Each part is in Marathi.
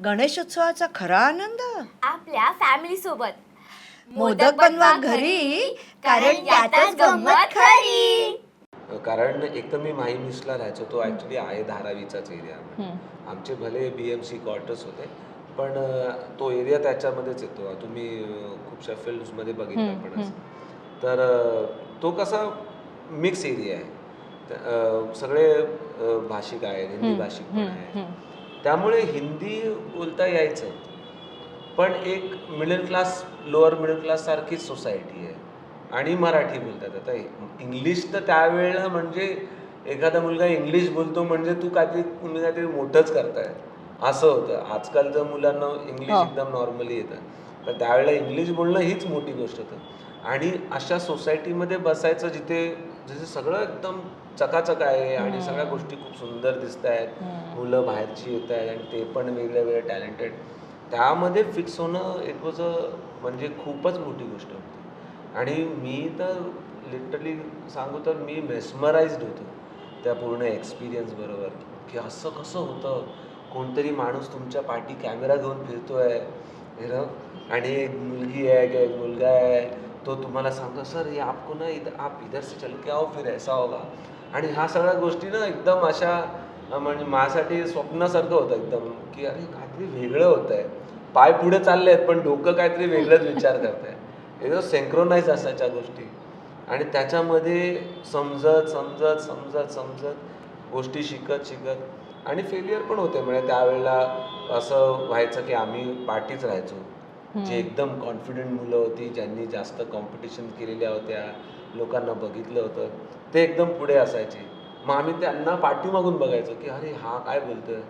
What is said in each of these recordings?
गणेशोत्सवाचा खरा आनंद? आपल्या फॅमिली सोबत. मोदक बनवा घरी कारण त्यातच गंमत खरी. कारण एक तर मी माही मिसला राहायचो तो ॲक्च्युली आहे धारावीचाच एरिया आमचे भले बी एम सी क्वार्टर्स होते पण तो एरिया त्याच्यामध्येच येतो. तुम्ही खूपशा फिल्म्समध्ये बघितलं पण. तर तो कसा मिक्स एरिया आहे. सगळे भाषिक आहेत हिंदी भाषिक पण आहे त्यामुळे हिंदी बोलता यायचं. पण एक middle class lower middle class सारखीच सोसायटी आहे. आणि मराठी बोलतात. आता इंग्लिश तर त्यावेळेला म्हणजे एखादा मुलगा इंग्लिश बोलतो म्हणजे तू काहीतरी तुम्ही काहीतरी मोठंच करताय. असं होतं. आजकालच्या मुलांना इंग्लिश एकदम नॉर्मली येतं. तर त्यावेळेला इंग्लिश बोलणं हीच मोठी गोष्ट होतं. आणि अशा सोसायटीमध्ये बसायचं जिथे जिथे सगळं एकदम चकाचक आहे आणि सगळ्या गोष्टी खूप सुंदर दिसत आहेत. मुलं बाहेरची येत आहेत आणि ते पण वेगळे वेगळे टॅलेंटेड त्यामध्ये फिक्स होणं इट वॉज अ म्हणजे खूपच मोठी गोष्ट होती. आणि मी तर लिटरली सांगू तर मी मेस्मराइज्ड होतो त्या पूर्ण एक्सपिरियन्स बरोबर. की असं कसं होतं? कोणतरी माणूस तुमच्या पाठी कॅमेरा घेऊन फिरतोय. आणि एक मुलगी आहे किंवा एक मुलगा आहे. तो तुम्हाला सांगतो सर ये आपको ना इधर आप इधर से चल के आओ फिर ऐसा होगा. आणि ह्या सगळ्या गोष्टी ना एकदम अशा म्हणजे माझ्यासाठी स्वप्नासारखं होतं एकदम की अरे काहीतरी वेगळं होत आहे पाय पुढे चालले आहेत पण डोकं काहीतरी वेगळंच विचार करत आहे एकदम सेंक्रोनाइज असायच्या गोष्टी. आणि त्याच्यामध्ये समजत समजत समजत समजत गोष्टी शिकत शिकत. आणि फेलियर पण होते म्हणजे त्यावेळेला असं व्हायचं की आम्ही पाठीच राहायचो. जे एकदम कॉन्फिडंट मुलं होती ज्यांनी जास्त कॉम्पिटिशन केलेल्या होत्या लोकांना बघितलं होतं ते एकदम पुढे असायचे. मग आम्ही त्यांना पाठीमागून बघायचो की अरे हा काय बोलतोय?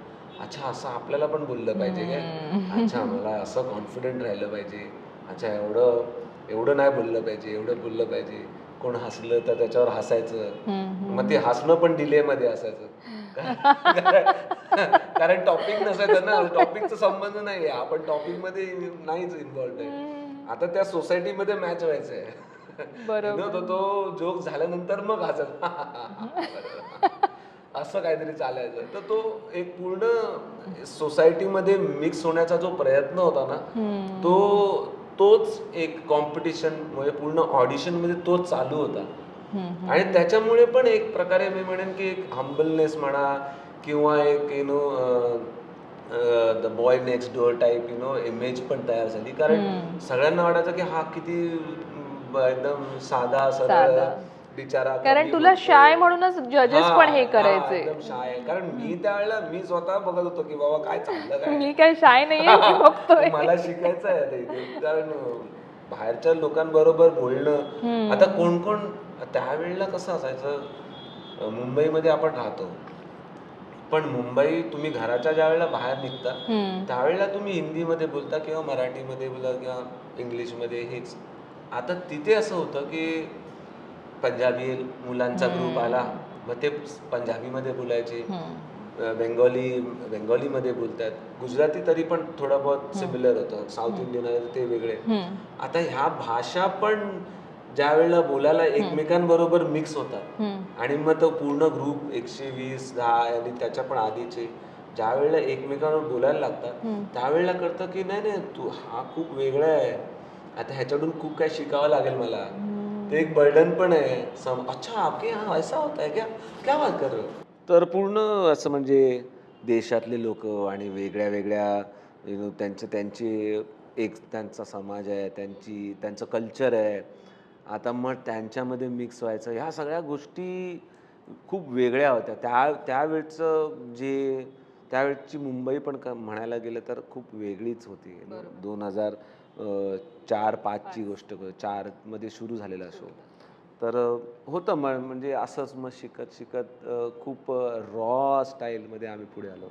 अच्छा असं आपल्याला पण बोललं पाहिजे काय? अच्छा मला असं कॉन्फिडंट राहिलं पाहिजे. अच्छा एवढं एवढं नाही बोललं पाहिजे एवढं बोललं पाहिजे. कोण हसलं तर त्याच्यावर हसायचं. मग ते हसणं पण डिले मध्ये असायचं. कारण- टॉपिक नसायचं ना टॉपिकचा संबंध नाही आहे आपण टॉपिकमध्ये नाहीच इन्व्हॉल्ड आहे. आता त्या सोसायटीमध्ये मॅच व्हायचं आहे बरोबर. तो तो जोक झाल्यानंतर मग हसत असं काहीतरी चालायचं. तर तो एक पूर्ण सोसायटीमध्ये मिक्स होण्याचा जो प्रयत्न होता ना तो तोच एक कॉम्पिटिशन म्हणजे पूर्ण ऑडिशनमध्ये तोच चालू होता. आणि त्याच्यामुळे पण एक प्रकारे मी म्हणेन की एक हंबलनेस म्हणा किंवा एक you know the boy next door type you know image पण तयार झाली. कारण सगळ्यांना वाटायचं की हा किती एकदम साधा सरळ. बिचारा कारण तुला. शाय म्हणूनच जजेस पण हे करायचे. एकदम शाय आहे. कारण मी त्यावेळेला मी स्वतः बघत होतो की बाबा काय चाललं काय. मी काय शाय नाहीये मला शिकायचं आहे कारण बाहेरच्या लोकांबरोबर बोलणं. आता कोण कोण त्यावेळेला कसं असायचं मुंबईमध्ये आपण राहतो. पण मुंबई तुम्ही घराच्या ज्या वेळेला बाहेर निघता त्यावेळेला तुम्ही हिंदीमध्ये बोलता किंवा मराठीमध्ये बोला किंवा इंग्लिशमध्ये हेच. आता तिथे असं होतं की पंजाबी मुलांचा ग्रुप आला मग ते पंजाबीमध्ये बोलायचे. बेंगॉली बेंगॉलीमध्ये बोलतात. गुजराती तरी पण थोडं बहुत सिमिलर होतं. साऊथ इंडियन आहे ते वेगळे. आता ह्या भाषा पण ज्या वेळेला बोलायला एकमेकांबरोबर मिक्स होतात. आणि मग तो पूर्ण ग्रुप एकशे वीस दहा आणि त्याच्या पण आधीचे ज्या वेळेला एकमेकांवर बोलायला लागतात त्यावेळेला कळतं की नाही नाही तू हा खूप वेगळा आहे. आता ह्याच्याकडून खूप काही शिकावं लागेल मला. ते एक बर्डन पण आहे. सम अच्छा आपके यहाँ ऐसा होता है क्या? क्या बात कर रहे हो? तर पूर्ण असं म्हणजे देशातले लोक आणि वेगळ्या वेगळ्या यु नो त्यांचे त्यांचे एक त्यांचा समाज आहे त्यांची त्यांचं कल्चर आहे. आता मग त्यांच्यामध्ये मिक्स व्हायचं. ह्या सगळ्या गोष्टी खूप वेगळ्या होत्या. त्या त्यावेळचं जे त्यावेळची मुंबई पण क म्हणायला गेलं तर खूप वेगळीच होती. दोन हजार चार पाचची गोष्ट चारमध्ये सुरू झालेला शो तर होतं म म्हणजे असंच मग शिकत शिकत खूप रॉ स्टाईलमध्ये आम्ही पुढे आलो.